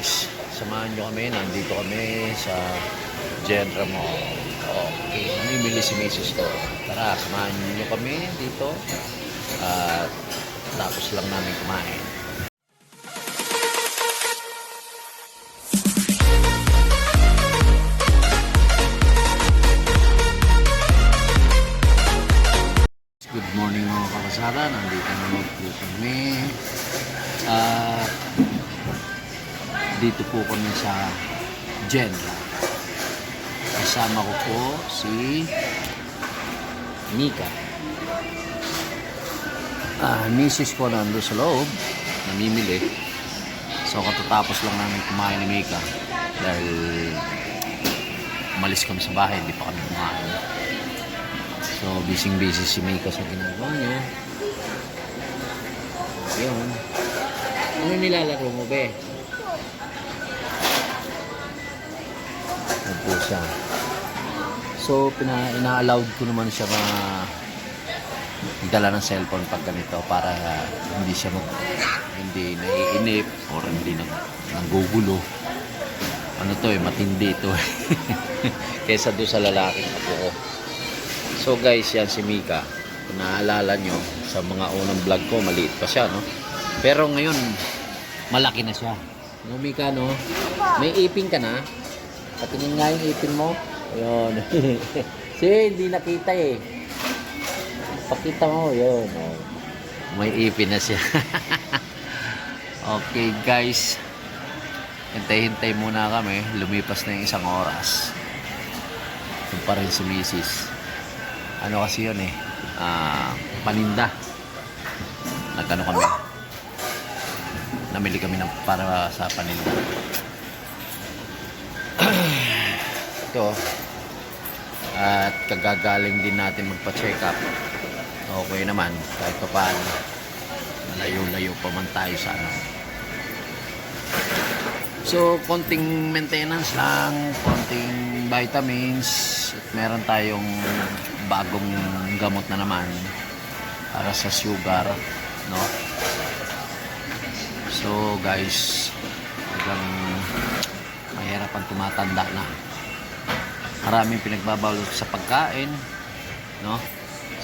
guys, samahan nyo kami. Nandito kami sa Genra Mall. Okay, namimili si Mrs. to. Tara, samahan nyo kami dito. At tapos lang namin kumain. Good morning mga kabasada. Nandito naman po kami. At dito po kami sa Genra. Kasama ko po si Mika. Ah, misis ko nando sa loob. Namimili. So katatapos lang namin kumain ni Mika. Dahil umalis kami sa bahay. Hindi pa kami kumain. So, busy-busy si Mika sa ginagawa niya. Yun. Ano nilalaro mo, be? Po siya. So, pina, ina-allowed ko naman siya ma dala ng cellphone pag ganito para hindi siya mag hindi naiinip or hindi nag nanggugulo. Ano to eh, matindi ito eh. Kesa doon sa lalaking ako. So guys, yan si Mika. Kung naaalala nyo, sa mga unang vlog ko, maliit pa siya, no? Pero ngayon, malaki na siya. No, Mika, no? May ipin ka na? Patingin nga yung ipin mo. Ayun. si, hindi nakita eh. Pakita mo, yun. May ipin na siya. okay, guys. Hintay-hintay muna kami. Lumipas na yung isang oras. Ito pa rin si ano kasi yun eh, ah, paninda. Nagkano kami. Namili kami ng para sa paninda. Ito. At kagagaling din natin magpa-check up. Okay naman, kahit pa paano. Layo-layo pa man tayo sa ano. So, konting maintenance lang, konting vitamins, at meron tayong bagong gamot na naman para sa sugar, no? So, guys, hanggang mahirap ang tumatanda na. Maraming pinagbabawal sa pagkain, no?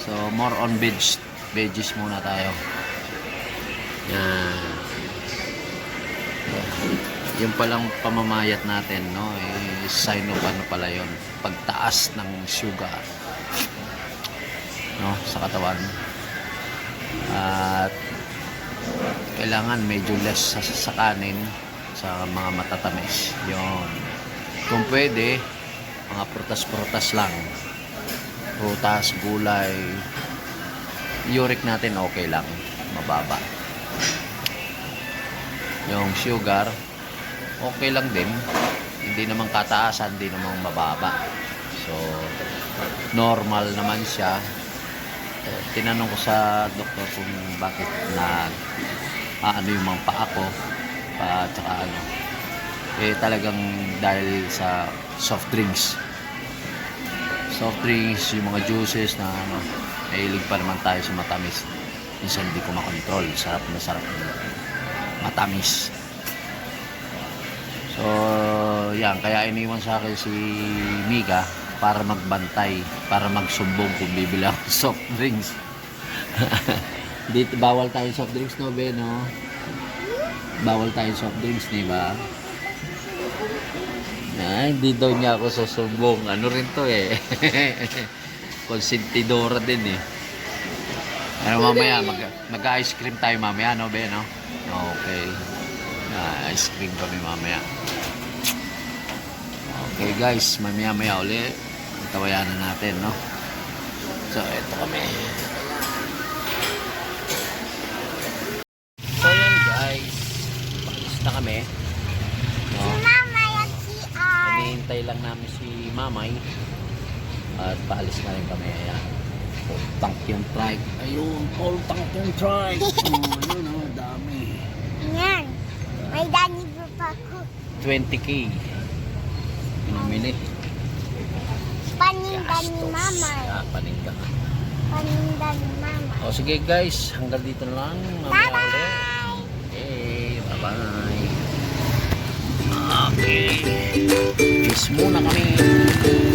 So, more on veg, veggies muna tayo. Yan yung palang pamamayat natin no is sign of ano pala yon pagtaas ng sugar no sa katawan at kailangan medyo less sa, sa kanin sa mga matatamis. Yon kung pwede mga prutas-prutas lang. Prutas, gulay. Uric natin okay lang. Mababa. Yung sugar okay lang din. Hindi naman kataasan hindi naman mababa. So normal naman siya. Tinanong ko sa doktor kung bakit na ano yung mga paa ko pa tsaka ano eh talagang dahil sa soft drinks soft drinks yung mga juices na ano mahilig pa naman tayo sa matamis minsan hindi ko makontrol sarap na sarap matamis So, yan. Kaya iniwan sa akin si Mika para magbantay, para magsumbong kung bibili ako soft drinks. Dito, bawal tayo soft drinks, no, be, no? Bawal tayo soft drinks, di ba? Ay, hindi daw niya ako susumbong. Ano rin to eh. Konsentidora din eh. Ano mamaya, mag, mag-ice cream tayo mamaya, no, be, no? Okay. Ah, ice cream kami mamaya. Okay guys, mamaya maya uli. Tawayanan natin, no? So, ito kami. So, yan guys. Palis na kami. No? Mama yung CR. Hinihintay lang namin si Mamay. At paalis na rin kami. Ayan. Full tank yung trike. Ayun, full tank yung trike. Oh, ayun, oh, dami. Yan. May dani pa ko. 20k. Pinamili. Paninda ni Gastos. mama. Ah, paninda. Paninda ni mama. O sige guys, hanggang dito lang. Bye-bye. Okay, bye-bye. Okay. Alis muna kami.